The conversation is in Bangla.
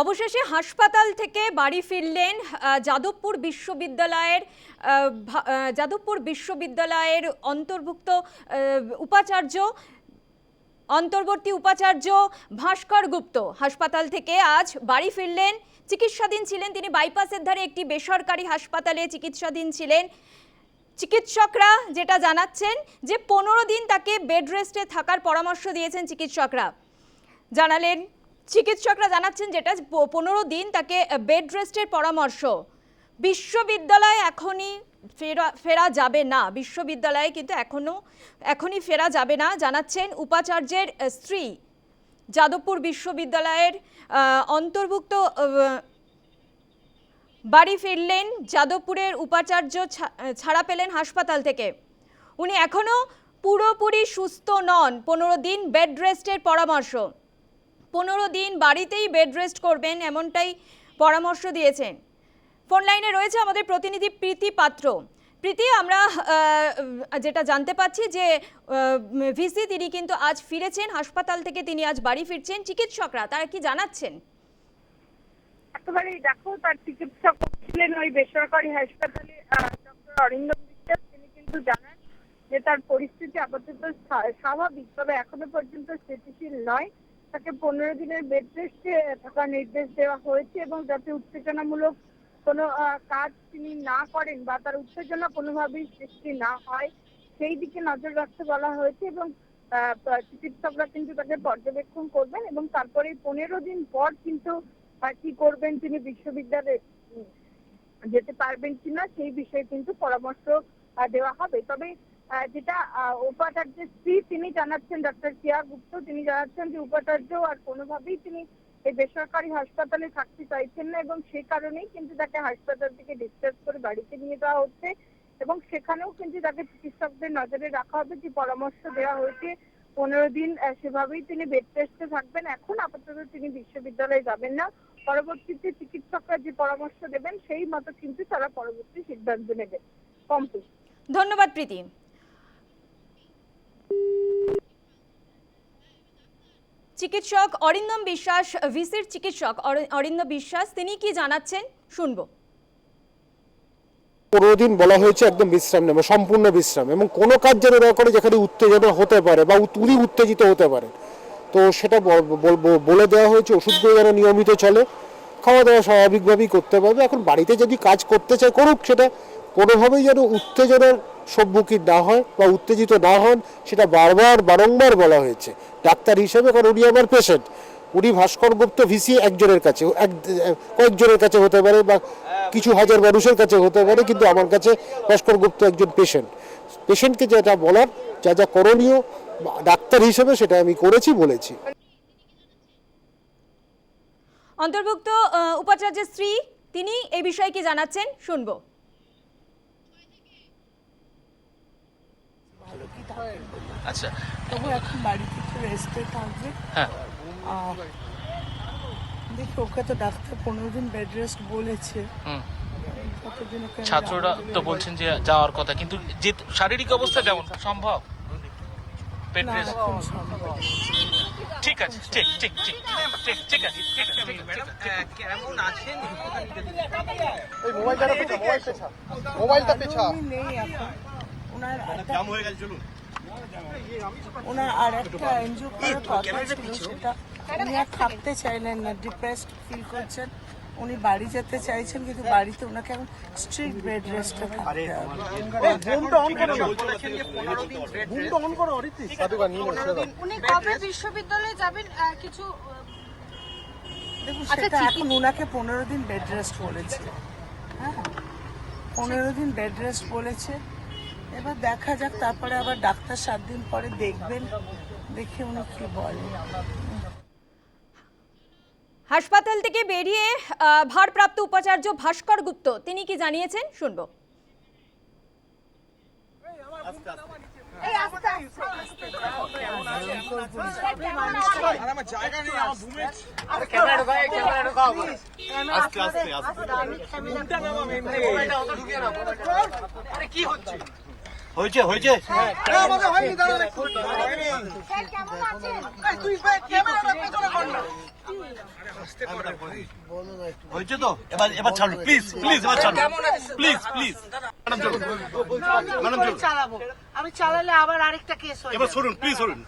অবশেষে হাসপাতাল থেকে বাড়ি ফিরলেন যাদবপুর বিশ্ববিদ্যালয়ের যাদবপুর বিশ্ববিদ্যালয়ের অন্তর্ভুক্ত উপাচার্য, অন্তর্বর্তী উপাচার্য ভাস্কর গুপ্ত। হাসপাতাল থেকে আজ বাড়ি ফিরলেন, চিকিৎসাধীন ছিলেন, তিনি বাইপাসের ধারে একটি বেসরকারি হাসপাতালে চিকিৎসাধীন ছিলেন। চিকিৎসকরা যেটা জানাচ্ছেন যে পনেরো দিন তাকে বেড রেস্টে থাকার পরামর্শ দিয়েছেন চিকিৎসকরা। জানালেন চিকিৎসকরা জানাচ্ছেন যেটা পনেরো দিন তাকে বেড রেস্টের পরামর্শ। বিশ্ববিদ্যালয়ে এখনই ফেরা ফেরা যাবে না। বিশ্ববিদ্যালয়ে কিন্তু এখনও এখনই ফেরা যাবে না, জানাচ্ছেন উপাচার্যের স্ত্রী। যাদবপুর বিশ্ববিদ্যালয়ের অন্তর্ভুক্ত বাড়ি ফিরলেন যাদবপুরের উপাচার্য ছাড়া পেলেন হাসপাতাল থেকে। উনি এখনও পুরোপুরি সুস্থ নন। পনেরো দিন বেড রেস্টের পরামর্শ। পনেরো দিন বাড়িতেই বেড রেস্ট করবেন এমনটাই পরামর্শ দিয়েছেন। ফোন লাইনে রয়েছে আমাদের প্রতিনিধি প্রীতি পাত্র। প্রীতি, আমরা যেটা জানতে পাচ্ছি যে ভিসি তিনি কিন্তু আজ ফিরেছেন, হাসপাতাল থেকে তিনি আজ বাড়ি ফিরছেন, চিকিৎসকরা তারা কি জানাচ্ছেন? একেবারেই দেখো, তার চিকিৎসক ছিলেন ওই বেসরকারি হাসপাতালে ডক্টর অরিন্দম বিশ্বাস। তিনি কিন্তু জানান যে তার পরিস্থিতি আপাতত স্বা- স্বাভাবিক, তবে এখনও পর্যন্ত স্থিতিশীল নয়। তাকে পনেরো দিনের বেড রেস্টে থাকার নির্দেশ দেওয়া হয়েছে এবং যাতে উত্তেজনামূলক কোনো কাজ তিনি না করেন বা তার উত্তেজনা কোনোভাবেই সৃষ্টি না হয়, সেই দিকে নজর রাখতে বলা হয়েছে এবং চিকিৎসকরা কিন্তু তাকে পর্যবেক্ষণ করবেন এবং তারপরে পনেরো দিন পর কিন্তু কি করবেন তিনি বিশ্ববিদ্যালয়ে যেতে পারবেন কিনা সেই বিষয়ে কিন্তু পরামর্শ দেওয়া হবে। তবে যেটা উপাচার্যের স্ত্রী তিনি জানাচ্ছেন ডক্টর কিয়া গুপ্ত তিনি জানাচ্ছেন যে উপাচার্য আর কোনোভাবেই তিনি এই বেসরকারি হাসপাতালে থাকতে চাইছেন না এবং সে কারণেই কিন্তু তাকে হাসপাতাল থেকে ডিসচার্জ করে বাড়িতে নিয়ে যাওয়া হচ্ছে এবং সেখানেও কিন্তু তাকে চিকিৎসকদের নজরে রাখা হবে, যে পরামর্শ দেওয়া হয়েছে। পনেরো দিন সেভাবেই তিনি বেড টেস্টে থাকবেন। এখন আপাতত তিনি বিশ্ববিদ্যালয়ে যাবেন না। পরবর্তীতে চিকিৎসকরা যে পরামর্শ দেবেন, সেই মতো কিন্তু তারা পরবর্তী সিদ্ধান্ত নেবে কমপ্লিট ধন্যবাদ, প্রীতি। চিকিৎসক অরিন্দম বিশ্বাস, ভিসির চিকিৎসক অরি- অরিন্দম বিশ্বাস, তিনি কি জানাচ্ছেন? শুনব। পনেরো দিন বলা হয়েছে একদম বিশ্রাম নেবে, সম্পূর্ণ বিশ্রাম, এবং কোনো কাজ যেন না করে যেখানে উত্তেজনা হতে পারে বা উনি উত্তেজিত হতে পারে। তো সেটা বলে দেওয়া হয়েছে, ওষুধগুলো যেন নিয়মিত চলে, খাওয়া দাওয়া স্বাভাবিকভাবেই করতে পারবে। এখন বাড়িতে যদি কাজ করতে চায়, করুক সেটা, কোনোভাবেই যেন উত্তেজনার সম্মুখীন না হয় বা উত্তেজিত না হন, সেটা বারবার, বারংবার বলা হয়েছে। ডাক্তার হিসেবে কারণ উনি আমার পেশেন্ট উনি ভাস্কর গুপ্ত ভিসি একজনের কাছে, এক, কয়েকজনের কাছে হতে পারে বা কিছু হাজার মানুষের কাছে হতে পারে, কিন্তু আমার কাছে ভাস্কর গুপ্ত একজন পেশেন্ট পেশেন্টকে যেটা বলার, যা যা করণীয়, ডাক্তার হিসেবে সেটা আমি করেছি, বলেছি। অন্তর্ভুক্ত উপাচার্যের স্ত্রী, তিনি এই বিষয়ে কি জানাচ্ছেন? শুনব। আচ্ছা। তবু এখন বাড়িতে একটু রেস্টে থাকবে। হ্যাঁ। দেখি ওকে তো ডাক্তার পনেরো দিন বেড রেস্ট বলেছে। ছাত্ররা? তো বলছেন যে যাওয়ার কথা কিন্তু যে শারীরিক অবস্থা কেমন সম্ভব? Bed rest. ঠিক আছে ঠিক ঠিক ঠিক ঠিক ঠিক আছে ঠিক আছে ঠিক আছে, ঠিক আছে। আদৌ নেই এখন। ওনার একটা ওনার আর একটা এনজিও করার কথা ছিল সেটা উনি আর থাকতে চাইলেন না ডিপ্রেসড ফিল করছেন। উনি বাড়ি যেতে চাইছেন কিন্তু বাড়িতে ওনাকে এখন স্ট্রিক্ট বেড রেস্টে থাকতে হবে। উনি কবে বিশ্ববিদ্যালয়ে যাবেন? কিছু দেখুন আচ্ছা, সেটা এখন ওনাকে পনেরো দিন বেড রেস্ট বলেছে। হ্যাঁ পনেরো দিন বেড রেস্ট বলেছে। এবার দেখা যাক তারপরে আবার ডাক্তার সাত দিন পরে দেখবেন দেখে উনি কি বলেন। হাসপাতাল থেকে বেরিয়ে ভারপ্রাপ্ত উপাচার্য ভাস্কর গুপ্ত তিনি কি জানিয়েছেন? শুনব। হয়েছে হয়েছে। হয়েছে তো? এবার এবার ছাড়ুন। প্লিজ প্লিজ এবার ছাড়ুন। প্লিজ প্লিজ ম্যাডাম, চলুন। চালাবো আমি চালালে আবার আরেকটা কেস এবার সরুন। প্লিজ সরুন